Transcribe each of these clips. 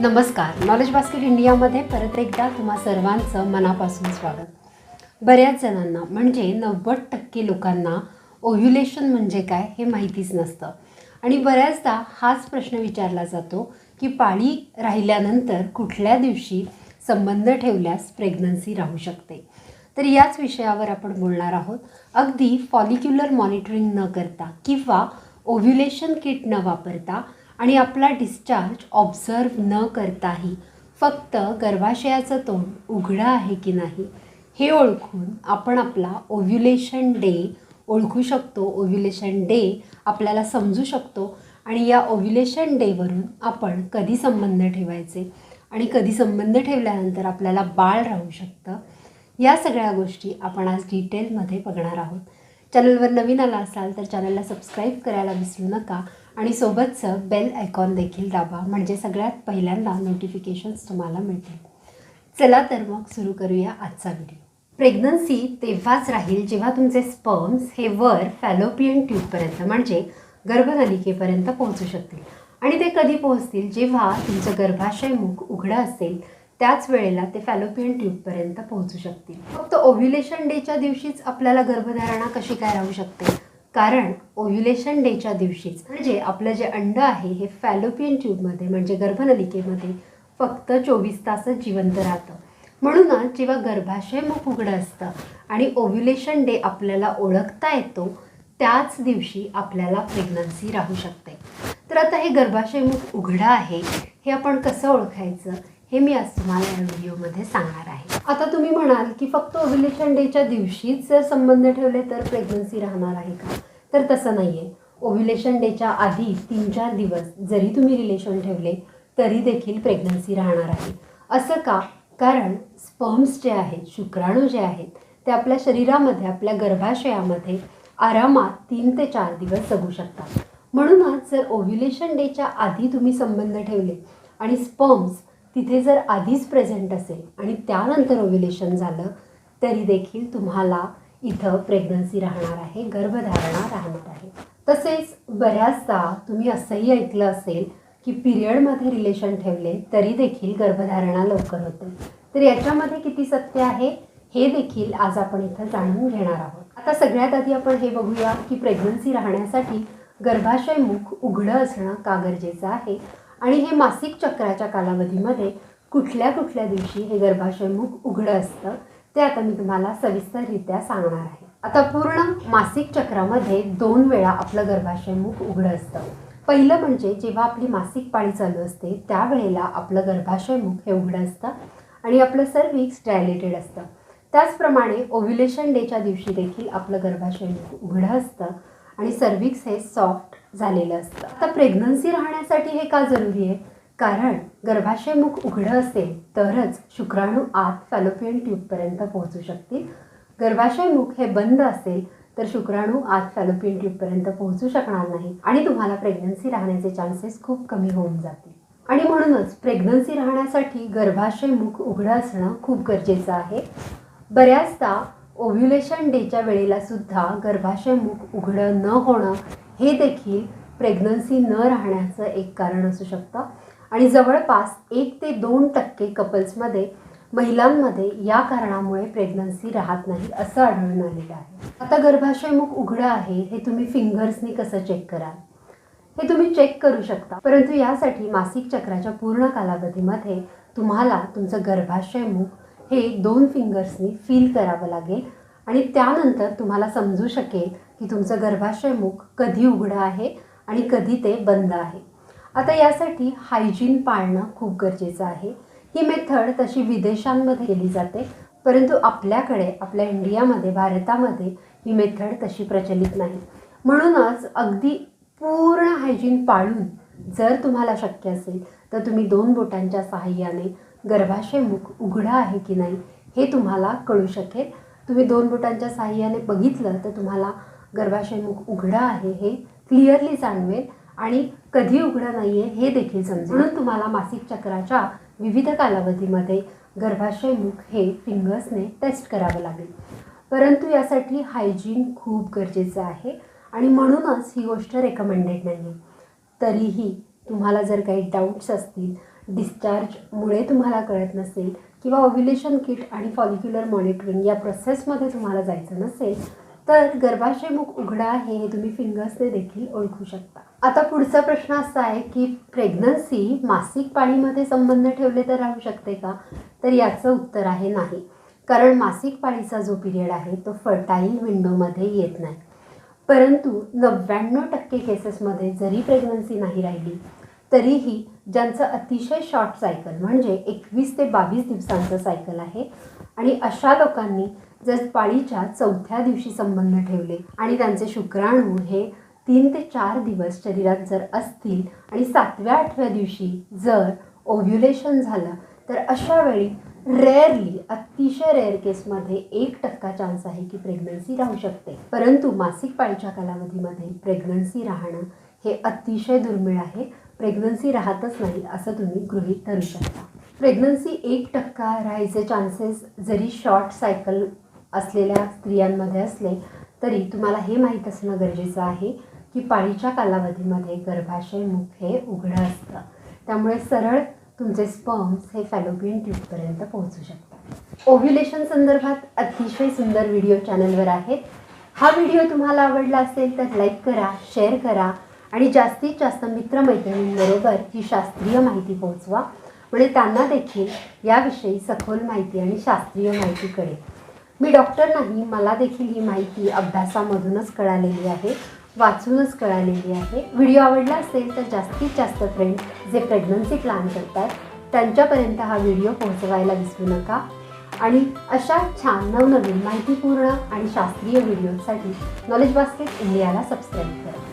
नमस्कार. Knowledge basket इंडियामध्ये परत एकदा तुम्हा सर्वांचं मनापासून स्वागत. बऱ्याच जणांना म्हणजे नव्वद टक्के लोकांना ओव्ह्युलेशन म्हणजे काय हे माहितीच नसतं. आणि बऱ्याचदा हाच प्रश्न विचारला जातो की पाळी राहिल्यानंतर कुठल्या दिवशी संबंध ठेवल्यास प्रेग्नन्सी राहू शकते? तर याच विषयावर आपण बोलणार आहोत. अगदी फॉलिक्युलर मॉनिटरिंग न करता किंवा ओव्ह्युलेशन किट न वापरता आणि आपला डिस्चार्ज ऑब्झर्व न करताही फक्त गर्भाशयाचं तोंड उघडं आहे की नाही हे ओळखून आपण आपला ओव्ह्युलेशन डे ओळखू शकतो. ओव्ह्युलेशन डे आपल्याला समजू शकतो आणि या ओव्ह्युलेशन डेवरून आपण कधी संबंध ठेवायचे आणि कधी संबंध ठेवल्यानंतर आपल्याला बाळ राहू शकतं या सगळ्या गोष्टी आपण आज डिटेलमध्ये बघणार आहोत. चॅनलवर नवीन आला असाल तर चॅनलला सबस्क्राईब करायला विसरू नका. आणि सोबतचं बेल आयकॉन देखील दाबा म्हणजे सगळ्यात पहिल्यांदा नोटिफिकेशन्स तुम्हाला मिळतील. चला तर मग सुरू करूया आजचा व्हिडिओ प्रेग्नन्सी तेव्हाच राहील जेव्हा तुमचे स्पर्म्स हे वर फॅलोपियन ट्यूबपर्यंत म्हणजे गर्भनलिकेपर्यंत पोहोचू शकतील. आणि ते कधी पोहोचतील? जेव्हा तुमचं गर्भाशय मुख उघडं असेल त्याच वेळेला ते फॅलोपियन ट्यूबपर्यंत पोहोचू शकतील. फक्त ओव्ह्युलेशन डेच्या दिवशीच आपल्याला गर्भधारणा कशी काय राहू शकते? कारण ओव्ह्युलेशन डेच्या दिवशीच म्हणजे आपलं जे अंड आहे हे फॅलोपियन ट्यूबमध्ये म्हणजे गर्भनलिकेमध्ये फक्त चोवीस तासच जिवंत राहतं. म्हणूनच जेव्हा गर्भाशय मुख उघडं असतं आणि ओव्ह्युलेशन डे आपल्याला ओळखता येतो त्याच दिवशी आपल्याला प्रेग्नन्सी राहू शकते. तर आता हे गर्भाशय मुख उघडं आहे हे आपण कसं ओळखायचं? हे मी आज तुम्हाला या व्हिडिओमध्ये सांगणार आहे. आता तुम्ही म्हणाल की फक्त ओव्ह्युलेशन डेच्या दिवशीच जर संबंध ठेवले तर प्रेग्नन्सी राहणार आहे का? तर तसं नाही आहे ओव्ह्युलेशन डेच्या आधी तीन चार दिवस जरी तुम्ही रिलेशन ठेवले तरी देखील प्रेग्नन्सी राहणार आहे. असं का? कारण स्पर्म्स जे आहेत शुक्राणू जे आहेत ते आपल्या शरीरामध्ये आपल्या गर्भाशयामध्ये आरामात तीन ते चार दिवस जगू शकतात. म्हणूनच जर ओव्ह्युलेशन डेच्या आधी तुम्ही संबंध ठेवले आणि स्पर्म्स तिथे जर आधीच प्रेझेंट असेल आणि त्यानंतर ओव्ह्युलेशन झालं तरी देखील तुम्हाला इथं प्रेग्नन्सी राहणार आहे गर्भधारणा राहणार आहे. तसेच बऱ्याचदा तुम्ही असंही ऐकलं असेल की पिरियडमध्ये रिलेशन ठेवले तरी देखील गर्भधारणा लवकर होते. तर याच्यामध्ये किती सत्य आहे हे देखील आज आपण इथं जाणून घेणार आहोत. आता सगळ्यात आधी आपण हे बघूया की प्रेग्नन्सी राहण्यासाठी गर्भाशय मुख उघडं असणं का गरजेचं आहे? आणि हे मासिक चक्राच्या कालावधीमध्ये कुठल्या कुठल्या दिवशी हे गर्भाशय मुख उघडं असतं ते आता मी तुम्हाला सविस्तररित्या सांगणार आहे. आता पूर्ण मासिक चक्रामध्ये दोन वेळा आपलं गर्भाशय मुख उघडं असतं. पहिलं म्हणजे जेव्हा आपली मासिक पाळी चालू असते त्यावेळेला आपलं गर्भाशय मुख हे उघडं असतं आणि आपलं सर्विक्स डायलेटेड असतं. त्याचप्रमाणे ओव्ह्युलेशन डेच्या दिवशी देखील आपलं गर्भाशय मुख उघडं असतं. आणि सर्विक्स हे सॉफ्ट झालेलं असतं. आता प्रेग्नन्सी राहण्यासाठी हे का जरुरी आहे? कारण गर्भाशय मुख उघडं असेल तरच शुक्राणू आत फॅलोपियन ट्यूबपर्यंत पोहोचू शकतील. गर्भाशय मुख हे बंद असेल तर शुक्राणू आत फॅलोपियन ट्यूबपर्यंत पोहोचू शकणार नाही आणि तुम्हाला प्रेग्नन्सी राहण्याचे चान्सेस खूप कमी होऊन जातील. आणि म्हणूनच प्रेग्नन्सी राहण्यासाठी गर्भाशय मुख उघडं असणं खूप गरजेचं आहे. बऱ्याचदा ओव्ह्युलेशन डेच्या वेळेला सुद्धा गर्भाशय मुख उघडं न होणं हे देखील प्रेग्नन्सी न राहण्याचं एक कारण असू शकतं. आणि जवळपास एक ते दोन टक्के कपल्समध्ये महिलांमध्ये या कारणामुळे प्रेग्नन्सी राहत नाही असं आढळून आलेलं आहे. आता गर्भाशय मुख उघडं आहे हे तुम्ही फिंगर्सनी कसं चेक कराल? हे तुम्ही चेक करू शकता. परंतु यासाठी मासिक चक्राच्या पूर्ण कालावधीमध्ये तुम्हाला तुमचं गर्भाशय मुख हे दोन फिंगर्सनी फील करावं लागेल. आणि त्यानंतर तुम्हाला समजू शकेल की तुमचं गर्भाशय मुख कधी उघडं आहे आणि कधी ते बंद आहे. आता यासाठी हायजीन पाळणं खूप गरजेचं आहे. ही मेथड तशी विदेशांमध्ये केली जाते परंतु आपल्याकडे आपल्या इंडियामध्ये भारतामध्ये ही मेथड तशी प्रचलित नाही. म्हणूनच अगदी पूर्ण हायजीन पाळून जर तुम्हाला शक्य असेल तर तुम्ही दोन बोटांच्या सहाय्याने गर्भाशय मुख उघडा आहे की नाही हे तुम्हाला कळू शकेल. तुम्ही दोन बोटांच्या सहाय्याने बघितलं तर तुम्हाला गर्भाशय मुख उघडा आहे हे क्लिअरली जाणवेल आणि कधी उघडं नाही आहे हे देखील समजेल. म्हणून तुम्हाला मासिक चक्राच्या विविध कालावधीमध्ये गर्भाशय मुख हे फिंगर्सने टेस्ट करावं लागेल. परंतु यासाठी हायजीन खूप गरजेचं आहे आणि म्हणूनच ही गोष्ट रेकमेंडेड नाही आहे तरीही तुम्हाला जर काही डाऊट्स असतील डिस्चार्जमुळे तुम्हाला कळत नसेल किंवा ओव्युलेशन किट आणि फॉलिक्युलर मॉनिटरिंग या प्रोसेसमध्ये तुम्हाला जायचं नसेल तर गर्भाशयमुख उघडा आहे हे तुम्ही फिंगर्सने देखील ओळखू शकता. आता पुढचा प्रश्न असा आहे की प्रेग्नन्सी मासिक पाळीमध्ये संबंध ठेवले तर राहू शकते का? तर याचं उत्तर आहे नाही. कारण मासिक पाळीचा जो पिरियड आहे तो फर्टाईल विंडोमध्ये येत नाही. परंतु नव्याण्णव टक्के केसेसमध्ये जरी प्रेग्नन्सी नाही राहिली तरीही ज्यांचं अतिशय शॉर्ट सायकल म्हणजे एकवीस ते बावीस दिवसांचं सायकल आहे आणि अशा लोकांनी जर पाळीच्या चौथ्या दिवशी संबंध ठेवले आणि त्यांचे शुक्राणू हे तीन ते चार दिवस शरीरात जर असतील आणि सातव्या आठव्या दिवशी जर ओव्ह्युलेशन झालं तर अशा वेळी रेअरली अतिशय रेअर केसमध्ये एक टक्का चान्स आहे की प्रेग्नन्सी राहू शकते. परंतु मासिक पाळीच्या कालावधीमध्ये प्रेग्नन्सी राहणं हे अतिशय दुर्मिळ आहे. प्रेग्नन्सी राहतच नाही असं तुम्ही गृहीत धरू शकता. प्रेग्नन्सी एक टक्का राहायचे चान्सेस जरी शॉर्ट सायकल असलेल्या स्त्रियांमध्ये असले तरी तुम्हाला हे माहीत असणं गरजेचं आहे की पाळीच्या कालावधीमध्ये गर्भाशय मुख हे उघडं असतं. त्यामुळे सरळ तुमचे स्पर्म्स हे फॅलोपियन ट्यूबपर्यंत पोहोचू शकतात. ओव्ह्युलेशन संदर्भात अतिशय सुंदर व्हिडिओ चॅनलवर आहेत. हा व्हिडिओ तुम्हाला आवडला असेल तर लाईक करा शेअर करा. आणि जास्तीत जास्त मित्रमैत्रिणींबरोबर ही शास्त्रीय माहिती पोहोचवा. म्हणजे त्यांना देखील याविषयी सखोल माहिती आणि शास्त्रीय माहिती कळेल. मी डॉक्टर नाही मला देखील ही माहिती अभ्यासामधूनच कळालेली आहे वाचूनच कळालेली आहे. व्हिडिओ आवडला असेल तर जास्तीत जास्त फ्रेंड जे प्रेग्नन्सी प्लॅन करतात त्यांच्यापर्यंत हा व्हिडिओ पोहोचवायला विसरू नका. आणि अशा छान नवनवीन माहितीपूर्ण आणि शास्त्रीय व्हिडिओसाठी नॉलेज बास्केट इंडियाला सबस्क्राईब करा.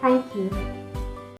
Thank you.